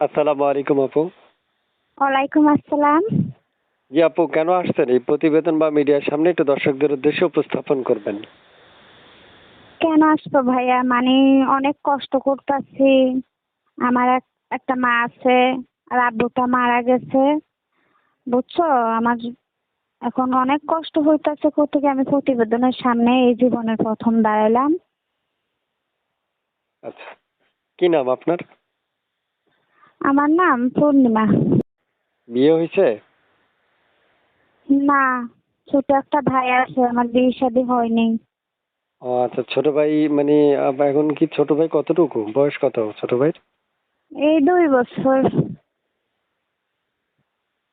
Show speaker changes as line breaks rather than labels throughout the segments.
আসসালামু আলাইকুম আপু।
ওয়ালাইকুম আসসালাম।
জি আপু কেন আসছেন? এই প্রতিবেদন বা মিডিয়ার সামনে একটু দর্শকদের উদ্দেশ্যে উপস্থাপন করবেন।
কেন আসব ভাইয়া? মানে অনেক কষ্ট করতেছি। আমার এক একটা মা আছে আর আব্বুটা মারা গেছে। বুঝছ? আমার এখন অনেক কষ্ট হইতেছে। কোথেকে আমি প্রতিবেদনের সামনে এই জীবনের প্রথম দাঁড়াইলাম।
আচ্ছা। কি নাম আপনার?
আমার নাম পূর্ণিমা।
বিয়ে হয়েছে?
না ছোট একটা ভাই আছে আমার বিয়ে শাদী হয়নি।
ও আচ্ছা ছোট ভাই মানে আব- এখন কি ছোট ভাই কতটুকু? বয়স কত ছোট ভাই
এই দুই বছর।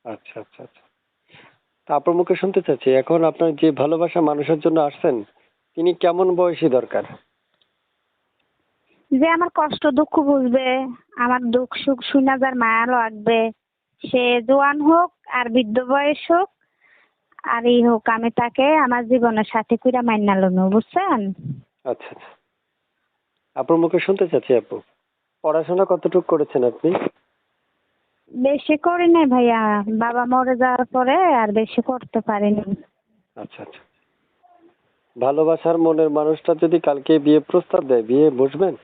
আচ্ছা আচ্ছা আচ্ছা। তা আপনার মুখে শুনতে চাচ্ছি এখন আপনার যে ভালোবাসা মানুষের জন্য আসছেন তিনি কেমন বয়সী দরকার?
যে আমার কষ্ট দুঃখ বুঝবে আমার দুঃখ সুখ শুনে যার মায়া লাগবে। সে জোয়ান হোক আর বৃদ্ধ বয়স হোক আর এই হোক আমি তাকে আমার জীবনের সাথে কইরা মাইনা লনু বুঝছেন?
আচ্ছা আচ্ছা। মুখে শুনতে চাচ্ছি আপু। পড়াশোনা কতটুকু করেছেন আপনি?
বেশি করি নাই ভাইয়া। বাবা মরে যাওয়ার পরে আর বেশি করতে পারিনি।
আচ্ছা আচ্ছা। ভালোবাসার মনের মানুষটা যদি কালকে বিয়ে প্রস্তাব দেয় বিয়ে বসবেন?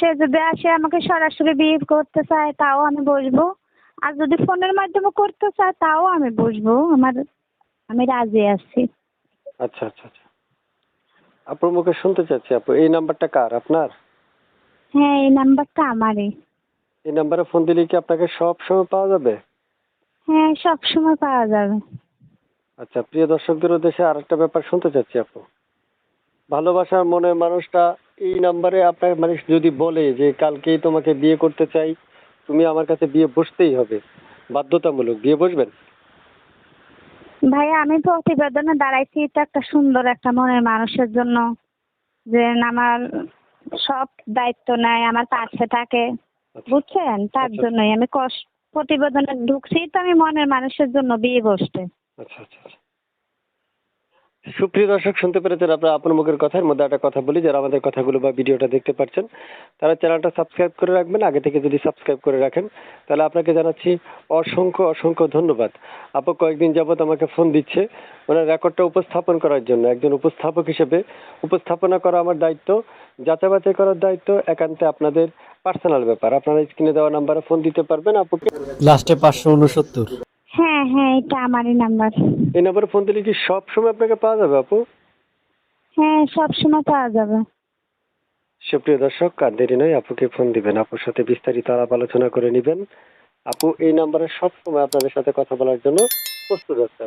সে যদি আসে আমাকে সরাসরি বিয়ে করতে চায় তাও আমি বসবো। আর যদি ফোনের মাধ্যমে করতে চায় তাও আমি বসবো। আমার আমি রাজি আছি।
আচ্ছা আচ্ছা আচ্ছা। আপনার মুখে শুনতে চাচ্ছি আপু। এই নাম্বারটা কার? আপনার?
হ্যাঁ এই নাম্বারটা আমারই।
এই নাম্বারে ফোন দিলে কি আপনাকে সব সময় পাওয়া যাবে?
হ্যাঁ সব সময় পাওয়া যাবে।
আচ্ছা প্রিয় দর্শকদের উদ্দেশ্যে আরেকটা ব্যাপার শুনতে চাচ্ছি আপু। ভালোবাসার মনের মানুষটা এই নাম্বারে আপনার মানে যদি বলে যে কালকেই তোমাকে বিয়ে করতে চাই তুমি আমার কাছে বিয়ে বসতেই হবে। বাধ্যতামূলক। বিয়ে বসবেন?
ভাইয়া আমি তো প্রতিবেদনে দাঁড়াইছি এটা একটা সুন্দর একটা মনের মানুষের জন্য। যে আমার সব দায়িত্ব নেয় আমার পাশে থাকে। বুঝছেন? তার
আচ্ছা।
জন্যই আমি কষ্ট প্রতিবেদনে ঢুকছি তো আমি মনের মানুষের জন্য বিয়ে বসতে।
আচ্ছা আচ্ছা আচ্ছা। সুপ্রিয় দর্শক, শুনতে পেরেছেন আপনার আপনার মুখের কথার মধ্যে একটা কথা বলি, যারা আমাদের কথাগুলো বা ভিডিওটা দেখতে পাচ্ছেন তারা চ্যানেলটা সাবস্ক্রাইব করে রাখবেন। আগে থেকে যদি সাবস্ক্রাইব করে রাখেন, তাহলে আপনাকে জানাচ্ছি অসংখ্য অসংখ্য ধন্যবাদ। আপু কয়েকদিন যাবত আমাকে ফোন দিচ্ছে, ওনার রেকর্ডটা উপস্থাপন করার জন্য। একজন উপস্থাপক হিসেবে উপস্থাপনা করা আমার দায়িত্ব যাচাই করার দায়িত্ব, একান্তে আপনাদের পার্সোনাল ব্যাপার। আপনারা স্ক্রিনে দেওয়া নাম্বারে ফোন দিতে পারবেন আপুকে। লাস্টে পাঁচশো উনসত্তর
হ্যাঁ এটা আমারই নাম্বার
এই নাম্বারে ফোন দিলে কি সব সময় আপনাকে পাওয়া যাবে আপু?
হ্যাঁ সব সময় পাওয়া যাবে।
সুপ্রিয় দর্শক আর দেরি নয় আপুকে ফোন দিবেন। আপুর সাথে বিস্তারিত আলাপ আলোচনা করে নেবেন। আপু এই নাম্বারে সব সময় আপনাদের সাথে কথা বলার জন্য প্রস্তুত আছে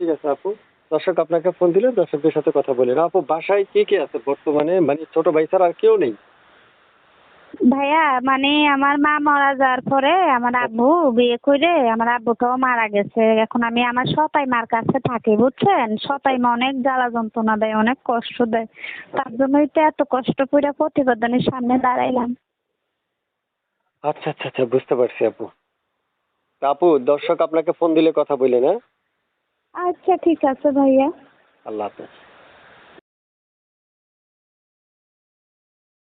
ঠিক আছে আপু? দর্শক আপনাকে ফোন দিলে দর্শকদের সাথে কথা বলেন আপু বাসায় কে কে আছে বর্তমানে? মানে ছোট ভাই ছাড়া আর কেউ নেই।
ভাইয়া মানে আমার মা মারা যাওয়ার পরে আমার আব্বু বিয়ে করে আমার আব্বুটাও মারা গেছে। এখন আমি আমার সতাই মার কাছে থাকি বুঝছেন? সতাই মা অনেক জ্বালা যন্ত্রণা দেয় অনেক কষ্ট দেয়। তার জন্যই তো এত কষ্ট করে প্রতিবেদনের সামনে দাঁড়াইলাম।
আচ্ছা আচ্ছা আচ্ছা বুঝতে পারছি আপু। আপু দর্শক আপনাকে ফোন দিলে কথা বললেন হ্যাঁ
আচ্ছা ঠিক আছে ভাইয়া।
আল্লাহ হাফেজ।